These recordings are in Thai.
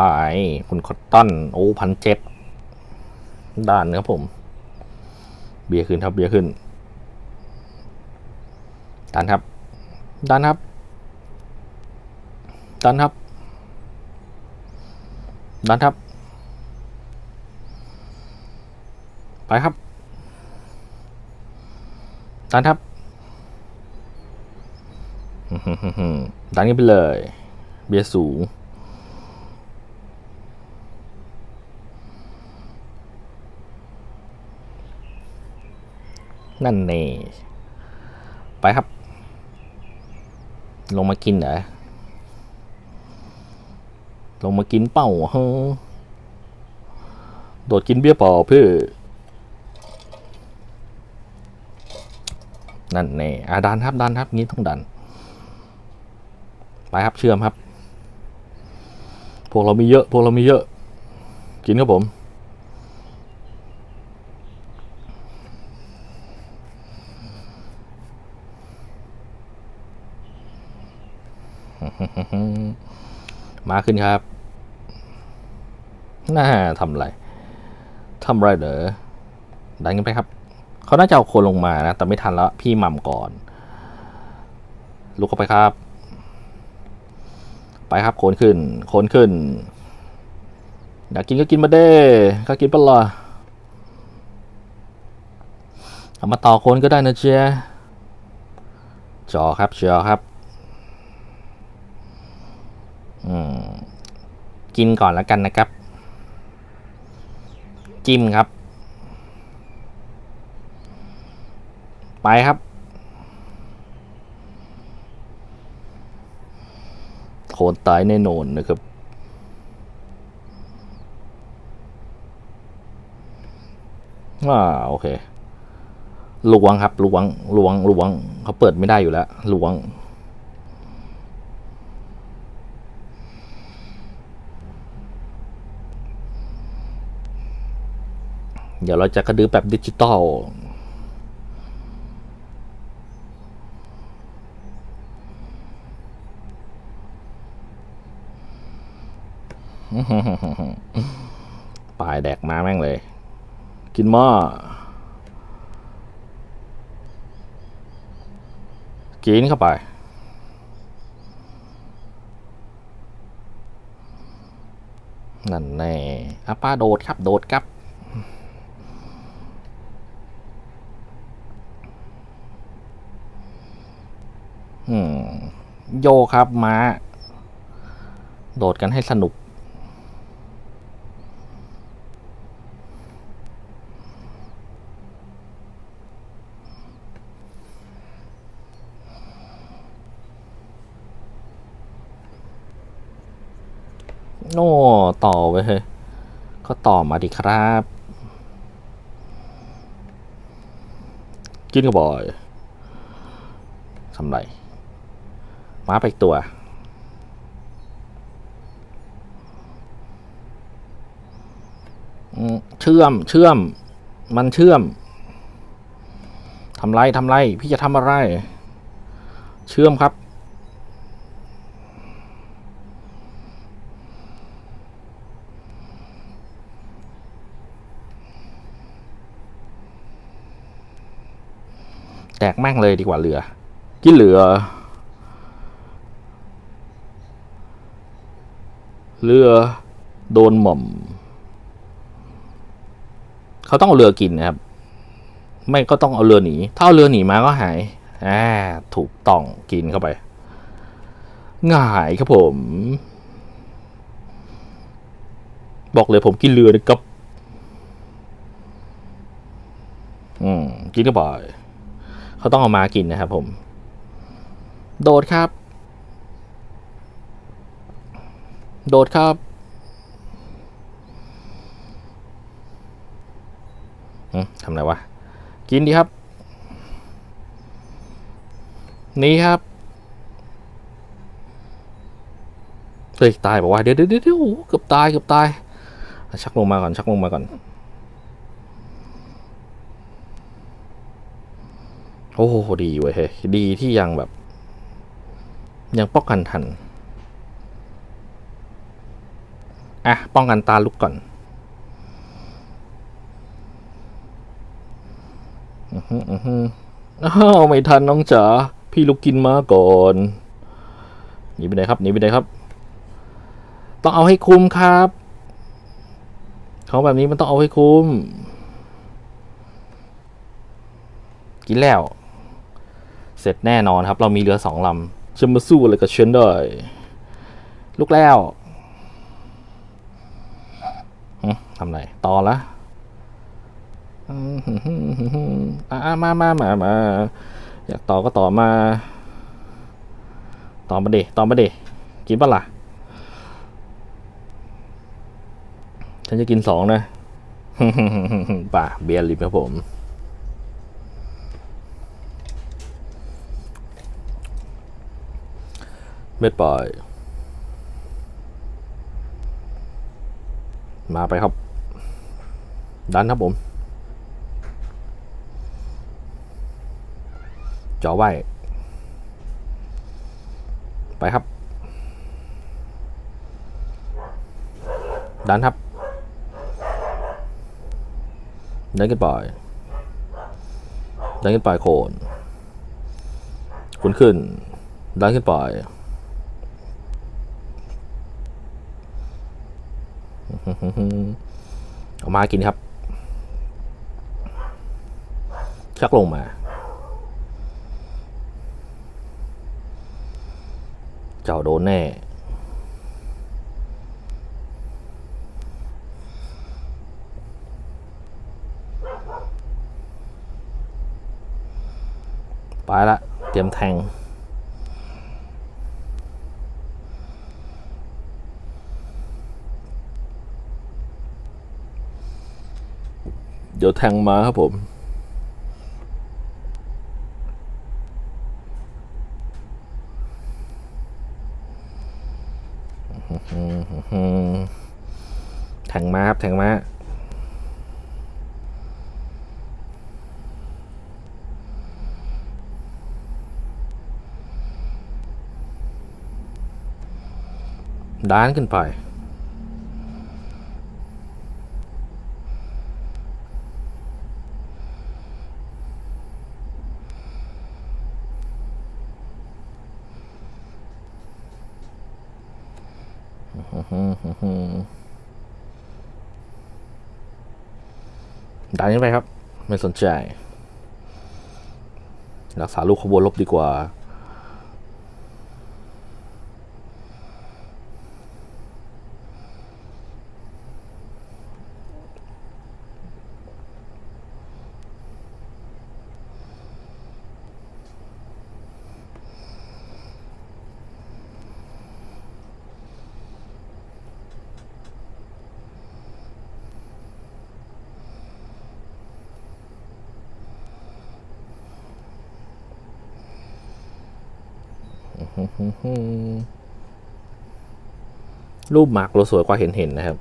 ไป คุณคอตตอนโอ้พันเจ็ดด้านครับผม เบียร์ขึ้นครับเบียร์ขึ้นดันครับดันครับดันครับดันครับ ไปครับดันครับดันกันไปเลย เบียร์สูง นั่นเน่ไปครับ ลงมากินเหรอลงมากินเป่าเฮ้อโดดกินเบียร์เปล่าเพื่อนั่นแน่อาดันครับดันครับงี้ต้องดัน ไปครับเชื่อมครับ พวกเรามีเยอะ พวกเรามีเยอะ กินครับผม มาขึ้นครับ น่าทำไรทำไรเหรอดันกันไปครับ เขาน่าจะเอาคนลงมานะ แต่ไม่ทันแล้ว พี่หม่ำก่อน ลุกเข้าไปครับ ไปครับโคนขึ้น โคนขึ้น อยากกินก็กินมาเด้ก็กินไปะละเอามาต่อโคนก็ได้นะเจ๊จอครับจอครับ อืม กินก่อนแล้วกันนะครับ จิ้มครับ ไปครับ โคนตายแน่นอนนะครับ อ่าโอเคลวงครับลวงลวงลวงเขาเปิดไม่ได้อยู่แล้วลวง เดี๋ยวเราจะกระดือแบบดิจิตอลปลายแดกมาแม่งเลย กินหม้อ กินเข้าไป นั่นแน่อาป้าโดดครับ โดดครับ โยครับม้า โดดกันให้สนุก โน่ต่อไปเฮ้ยก็ต่อมาดิครับ กินก็บ่อยทำไร ม้าไปตัว เชื่อมเชื่อม มันเชื่อมทำไรทำไร พี่จะทำอะไร เชื่อมครับ แตกแม่งเลยดีกว่าเรือกินเหลือ เรือโดนหม่อม เขาต้องเอาเรือกินนะครับ ไม่ก็ต้องเอาเรือหนี ถ้าเอาเรือหนีมาก็หายอ่าถูกต้องกินเข้าไปง่ายครับผม บอกเลยผมกินเรือนะครับอืมกินก็บ่อย เขาต้องเอามากินนะครับผม โดดครับ โดดครับหึทำอะไรวะ กินดีครับ นี่ครับ เฮ้ย ตายบอกว่า เดี๋ยวเดี๋ยวเดี๋ยวโอ้โหเกือบตาย เกือบตาย ชักลงมาก่อน ชักลงมาก่อน โอ้โห ดีเว้ยเฮ้ยดีที่ยังแบบ ยังป้องกันทัน อะ ป้องกันตาลุกก่อนอือฮึอือฮึอ้าวไม่ทันน้องจ๋าพี่ลุกกินมาก่อนหนีไปไหนครับหนีไปไหนครับ ต้องเอาให้คุ้มครับของแบบนี้มันต้องเอาให้คุ้ม กินแล้ว เสร็จแน่นอนครับ เรามีเรือสองลำจะมาสู้อะไรกับเชนได้ลุกแล้วหึ ทำไรต่อละอืมฮึฮึฮึฮึมอ่ามามามาอยากต่อก็ต่อมา ต่อมาดิต่อมาดิกินปะล่ะ ฉันจะกินสองนะป่าเบียร์ลิมครับผม เม็ดปล่อย มาไปครับ ดันครับผมจ่อไว้ ไปครับ ดันครับ ดันขึ้นไปดันขึ้นไปโคนคุณขึ้น ดันขึ้นไปเอามากินครับ ชักลงมาเจ้าโดนแน่ไปละ เตรียมแทง เดี๋ยวแทงมาครับผม แทงมาครับแทงมาด้านขึ้นไป ดันขึ้นไปครับ ไม่สนใจ รักษาลูกขบวนลบดีกว่า รูปหมากเราสวยกว่าเห็นเห็นๆนะครับ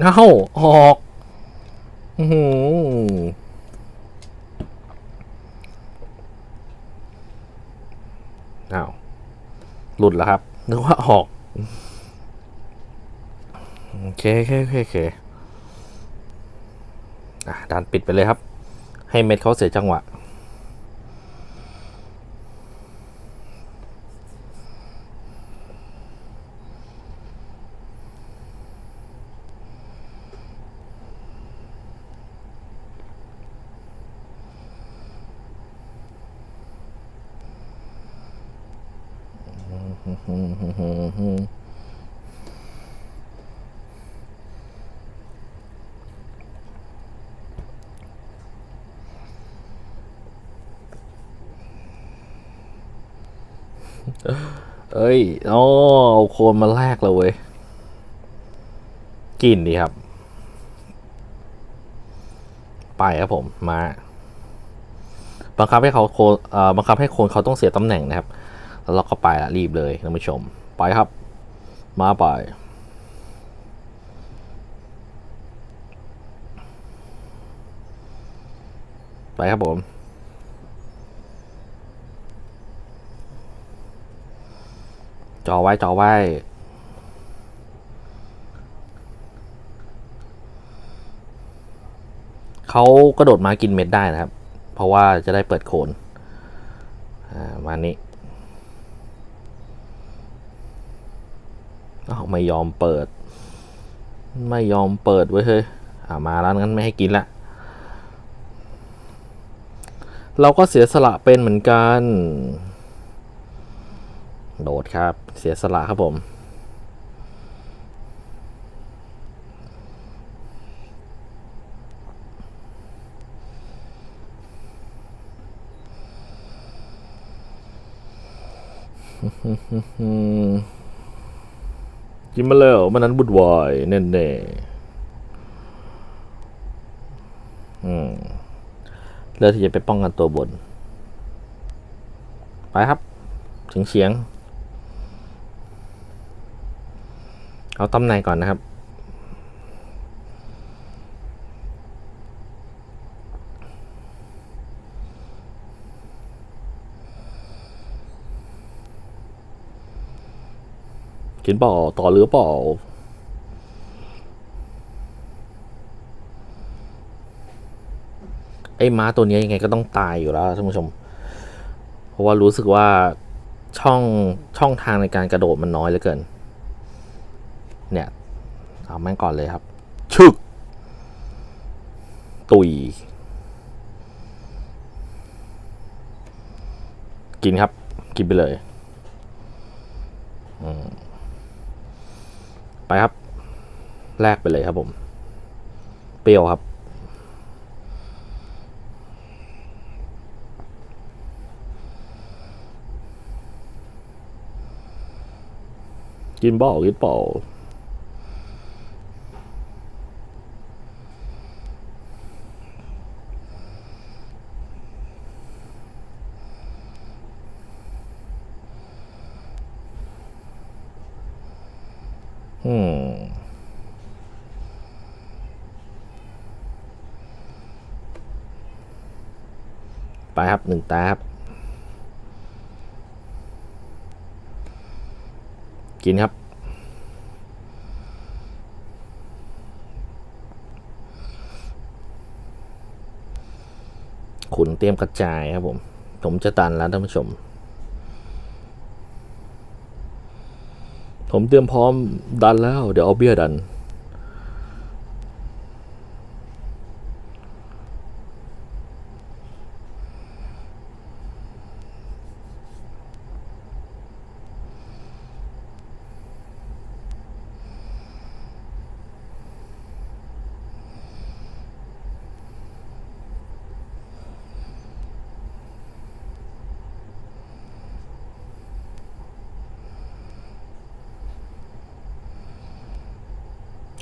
เอ้า ออก หืออ้าวหลุดแล้วครับ นึกว่าออก โอเคโอเคโอเคโอเคอะดันปิดไปเลยครับ ให้เม็ดเขาเสียจังหวะ เอ้ยโอ้เอาโคนมาแลกเลยเว้ยกินดีครับ ไปครับผมมาบังคับให้เขาโคนเอ่อบังคับให้โคนเขาต้องเสียตำแหน่งนะครับ แล้วเราก็ไปละรีบเลยท่านผู้ชม ไปครับ มาไปไปครับผม จอไว้จอไว้ เขากระโดดมากินเม็ดได้นะครับ เพราะว่าจะได้เปิดโคนอ่ามานี้อาไม่ยอมเปิด ไม่ยอมเปิดไว้เฮ้ยอ่ามาแล้วงั้นไม่ให้กินละ เราก็เสียสละเป็นเหมือนกัน โดดครับ เสียสละครับผม กินมาแล้วมันนั้นบุดวายแน่แน่ๆอืมเลือกที่จะไปป้องกันตัวบน ไปครับเฉียงเฉียง เอาตำแหน่งก่อนนะครับกินเปล่าต่อเรือเปล่าไอ้ม้าตัวนี้ยังไงก็ต้องตายอยู่แล้วท่านผู้ชม เพราะว่ารู้สึกว่าช่องช่องทางในการกระโดดมันน้อยเหลือเกิน เนี่ยเอาแม่งก่อนเลยครับ ชึก ตุย กินครับ กินไปเลยอืมไปครับ แลกไปเลยครับผม เปรี้ยวครับ กินเปล่ากินเปล่า อืมไปครับหนึ่งตาครับ กินครับ ขุนเตรียมกระจายครับผม ผมจะตันแล้วท่านผู้ชม ผมเตรียมพร้อมดันแล้ว เดี๋ยวเอาเบี้ยดัน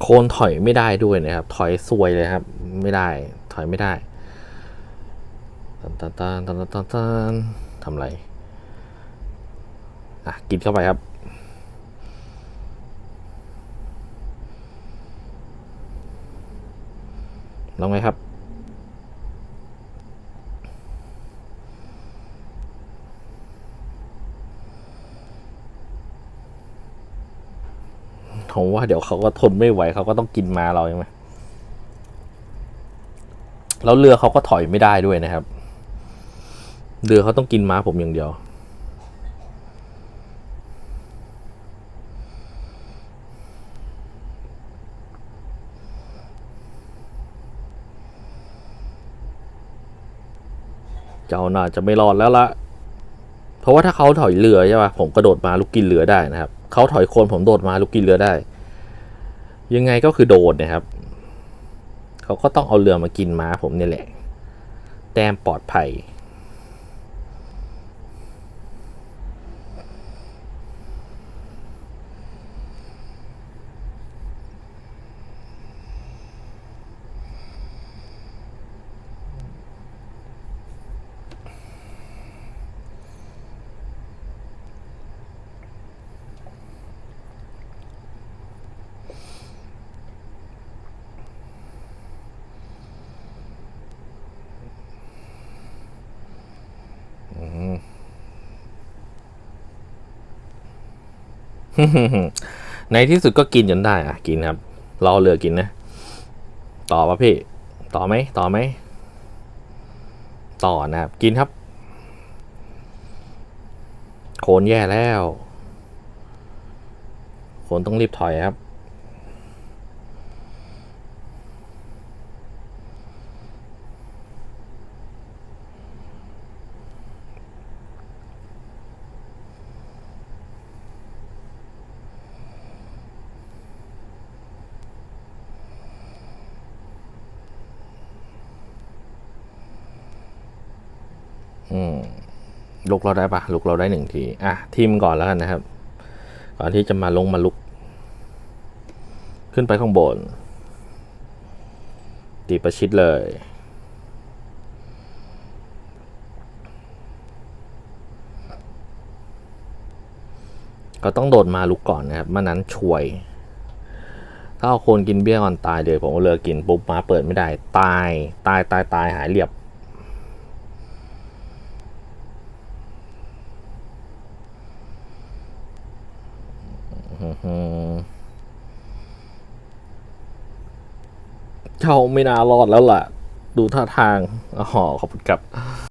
โคนถอยไม่ได้ด้วยนะครับ ถอยซวยเลยครับ ไม่ได้ ถอยไม่ได้ตันตันตันตันตันตันตันทำไร อะ กินเข้าไปครับลองไหมครับ ผมว่าเดี๋ยวเขาก็ทนไม่ไหวเขาก็ต้องกินมาเราใช่ไหมแล้วเรือเขาก็ถอยไม่ได้ด้วยนะครับ เรือเขาต้องกินม้าผมอย่างเดียว เจ้าน่าจะไม่รอดแล้วละเพราะว่าถ้าเขาถอยเรือใช่ป่ะผมกระโดดมาลุกกินเรือได้นะครับ เขาถอยโคนผมโดดมาลูกกินเรือได้ ยังไงก็คือโดดนะครับ เขาก็ต้องเอาเรือมากินม้าผมนี่แหละ แต้มปลอดภัย ในที่สุดก็กินจนได้อะกินครับ รอเรือกินนะ ต่อป่ะพี่ ต่อไหม ต่อไหม ต่อนะครับ กินครับ โคนแย่แล้ว โคนต้องรีบถอยครับ ลุกเราได้ปะลุกเราได้หนึ่งทีอะทีมก่อนแล้วกันนะครับ ก่อนที่จะมาลงมาลุก ขึ้นไปข้างบน ตีประชิดเลย ก็ต้องโดดมาลุกก่อนนะครับม่นั้นช่วย ถ้าเอาคนกินเบี้ยก่อนตายเลยผมก็เลิกกินปุ๊บมาเปิดไม่ได้ ตายตายตายตายหายเรียบ อืม เข้าไม่น่ารอดแล้วล่ะ ดูท่าทางอ๋อขอบคุณครับ